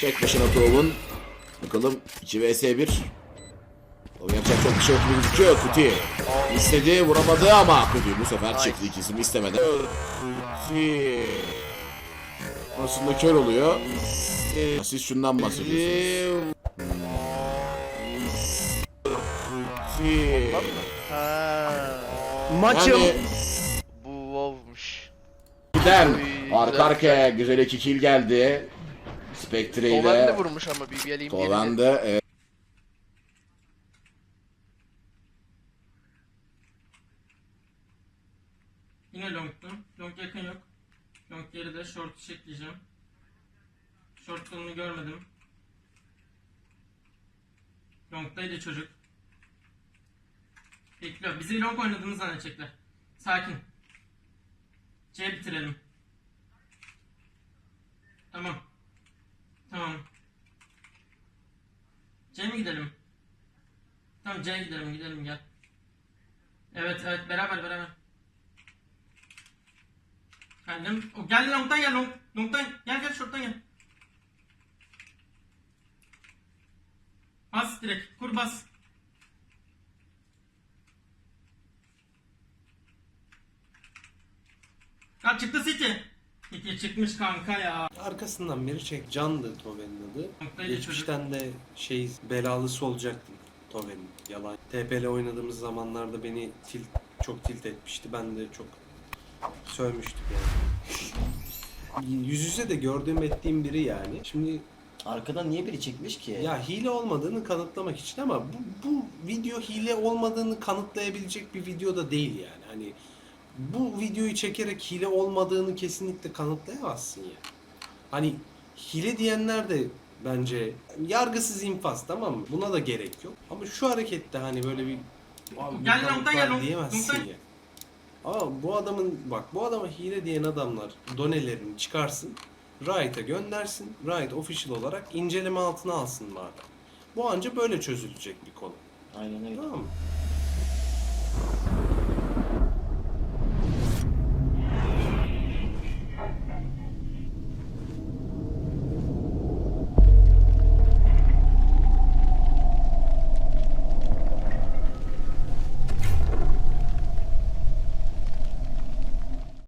Tek başına Tov'un. Bakalım 2 vs 1. Tov yapacak çok bir şey yok gibi gözüküyor. Kuti istedi vuramadı ama Kuti bu sefer çekti ikisini istemeden. Kuti. Aslında kör oluyor. Siz şundan bahsediyorsunuz. Ha. Maçım. Yani Bu WoW'muş. giden arka güzel. arkaya güzel iki kill geldi. Spectre Olan da ile vurmuş ama bir alayım Tolandı. Evet. Yine long'tu. Long yakın yok. Long geride. Short'u çekleyeceğim. Short kolunu görmedim. Long'daydı çocuk. Bekliyor. Bizi long oynadığını zannedecekler. Sakin. C bitirelim. Tamam. Tamam. C mi gidelim? Tamam C gidelim gidelim gel. Evet evet beraber beraber. Geldim. O gel long'dan gel long. Long'dan gel gel short'tan gel. Bas direkt. Kur bas. Kaç çıktı City? City çıkmış kanka ya. Arkasından beri çek. Can'dı Toven'in adı. Geçmişten de şey belalısı olacaktım Toven'in. Yalan. TP'le oynadığımız zamanlarda beni tilt, çok tilt etmişti. Ben de çok sövmüştüm yani. Yüz yüze de gördüğüm ettiğim biri yani. Şimdi Arkadan niye biri çekmiş ki? ya hile olmadığını kanıtlamak için ama bu, bu video hile olmadığını kanıtlayabilecek bir video da değil yani. Hani bu videoyu çekerek hile olmadığını kesinlikle kanıtlayamazsın ya. Hani hile diyenler de bence yargısız infaz tamam mı? Buna da gerek yok. Ama şu harekette hani böyle bir Abi Gel diyemezsin ya. Ama bu adamın bak bu adama hile diyen adamlar donelerini çıkarsın. Riot'a göndersin. Riot official olarak inceleme altına alsın madem. Bu anca böyle çözülecek bir konu. Aynen öyle. Tamam mı?